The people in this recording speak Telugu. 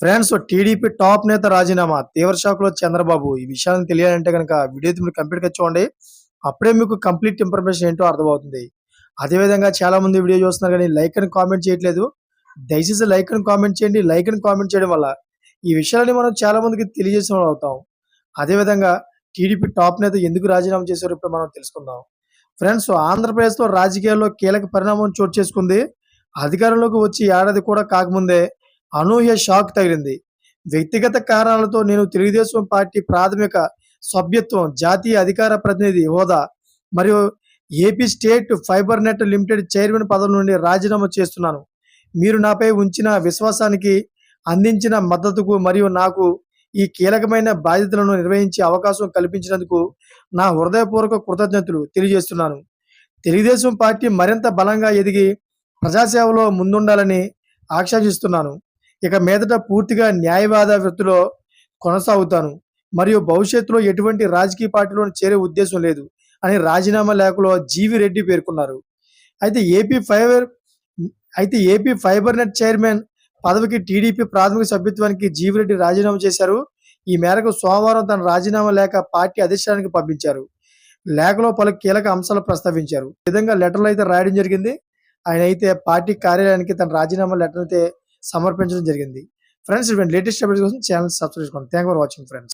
ఫ్రెండ్స్ టీడీపీ టాప్ నేత రాజీనామా తీవ్ర షాక్లో చంద్రబాబు. ఈ విషయాన్ని తెలియాలంటే కనుక వీడియో మీరు కంప్లీట్గా చూడండి. అప్పుడే మీకు కంప్లీట్ ఇన్ఫర్మేషన్ ఏంటో అర్థమవుతుంది. అదేవిధంగా చాలా మంది వీడియో చూస్తున్నారు కానీ లైక్ అని కామెంట్ చేయట్లేదు. దయచేసి లైక్ అని కామెంట్ చేయండి. లైక్ అని కామెంట్ చేయడం వల్ల ఈ విషయాలని మనం చాలా మందికి తెలియజేసిన వాళ్ళు అవుతాం. అదేవిధంగా టీడీపీ టాప్ నేత ఎందుకు రాజీనామా చేశారో ఇప్పుడు మనం తెలుసుకుందాం. ఫ్రెండ్స్ ఆంధ్రప్రదేశ్లో రాజకీయాల్లో కీలక పరిణామం చోటు చేసుకుంది. అధికారంలోకి వచ్చి ఏడాది కూడా కాకముందే అనూహ్య షాక్ తగిలింది. వ్యక్తిగత కారణాలతో నేను తెలుగుదేశం పార్టీ ప్రాథమిక సభ్యత్వం జాతీయ అధికార ప్రతినిధి హోదా మరియు AP state fibre net limited chairman పదవి నుండి రాజీనామా చేస్తున్నాను. మీరు నాపై ఉంచిన విశ్వాసానికి అందించిన మద్దతుకు మరియు నాకు ఈ కీలకమైన బాధ్యతలను నిర్వహించే అవకాశం కల్పించినందుకు నా హృదయపూర్వక కృతజ్ఞతలు తెలియజేస్తున్నాను. తెలుగుదేశం పార్టీ మరింత బలంగా ఎదిగి ప్రజాసేవలో ముందుండాలని ఆకాంక్షిస్తున్నాను ఇక మీదట పూర్తిగా న్యాయవాద వృత్తిలో కొనసాగుతాను. మరియు భవిష్యత్తులో ఎటువంటి రాజకీయ పార్టీలో చేరే ఉద్దేశం లేదు అని రాజీనామా లేఖలో జీవి రెడ్డి పేర్కొన్నారు. అయితే ఏపీ ఫైబర్ అయితే ఏపీ ఫైబర్ నెట్ చైర్మన్ పదవికి టీడీపీ ప్రాథమిక సభ్యత్వానికి జీవిరెడ్డి రాజీనామా చేశారు. ఈ మేరకు సోమవారం తన రాజీనామా లేఖ పార్టీ అధిష్టానానికి పంపించారు. లేఖలో పలు కీలక అంశాలు ప్రస్తావించారు. ఈ విధంగా లెటర్లు అయితే రాయడం జరిగింది. ఆయన అయితే పార్టీ కార్యాలయానికి తన రాజీనామా లెటర్ అయితే సమర్పించడం జరిగింది. ఫ్రెండ్స్ ఇటువంటి లేటెస్ట్ అప్డేట్స్ కోసం ఛానల్ సబ్స్క్రైబ్ చేసుకోండి. Thank for watching friends